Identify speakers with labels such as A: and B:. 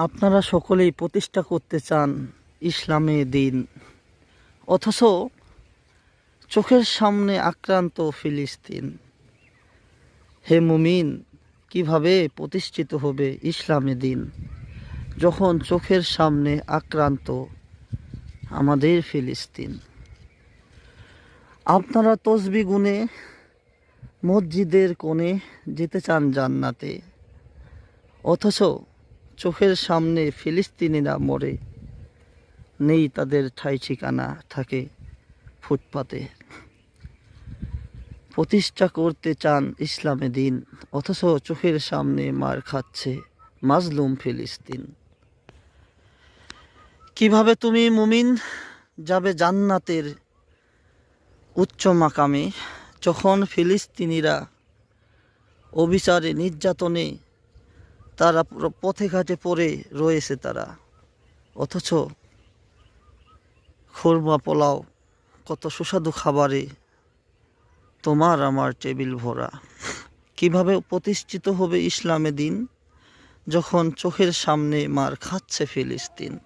A: আপনারা সকলেই প্রতিষ্ঠা করতে চান ইসলামে দিন। অথচ চোখের সামনে আক্রান্ত ফিলিস্তিন। হে মুমিন, কীভাবে প্রতিষ্ঠিত হবে ইসলামে দিন? যখন চোখের সামনে আক্রান্ত আমাদের ফিলিস্তিন। আপনারা তসবি গুনে মসজিদের কোণে যেতে চান জান্নাতে। অথচ চোখের সামনে ফিলিস্তিনিরা মরে। নেই তাদের ঠাই ঠিকানা থাকে ফুটপাতে। প্রতিষ্ঠা করতে চান ইসলামে দিন, অথচ চোখের সামনে মার খাচ্ছে মাজলুম ফিলিস্তিন। কীভাবে তুমি মুমিন? যাবে জান্নাতের উচ্চ মাকামে। যখন ফিলিস্তিনিরা অবিচারে, নির্যাতনে তারা পথে ঘাটে পড়ে রয়েছে তারা। অথচ খুরমা পোলাও কত সুস্বাদু খাবারে। তোমার আমার টেবিল ভরা। কীভাবে প্রতিষ্ঠিত হবে ইসলামে দিন, যখন চোখের সামনে মার খাচ্ছে ফিলিস্তিন?